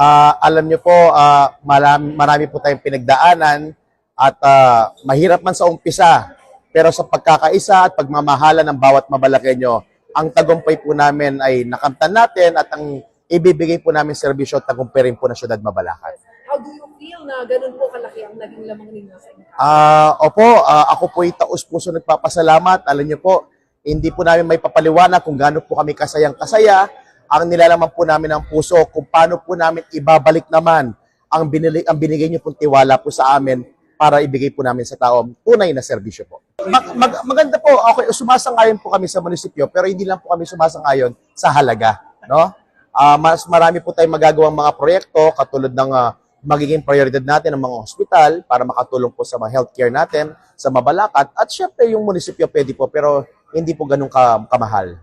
Ah, alam niyo po, ah, marami, marami po tayong pinagdaanan at ah, mahirap man sa umpisa. Pero sa pagkakaisa at pagmamahala ng bawat mabalakenyo, ang tagumpay po namin ay nakamtan natin at ang ibibigay po namin serbisyo at tagumpay rin po ng syudad Mabalacan. How do you feel na ganun po kalaki ang naging lamang ninyo sa inyo? Ah, opo, ah, ako po ay taos puso nagpapasalamat. Alam niyo po, hindi po namin may papaliwanag kung gaano po kami kasayang kasaya. Ang nilalaman po namin ng puso kung paano po namin ibabalik naman ang binili, ang binigay niyo pong tiwala po sa amin para ibigay po namin sa tao ang tunay na serbisyo po. Mag, mag- maganda po, okay, sumasang-ayon po kami sa munisipyo, pero hindi lang po kami sumasang-ayon sa halaga, no? Ah, mas marami po tayong magagawang mga proyekto katulad ng ah, magiging prioridad natin ng mga ospital para makatulong po sa mga healthcare natin sa Mabalacat at syempre yung munisipyo pwede po pero hindi po ganun ka, kamahal.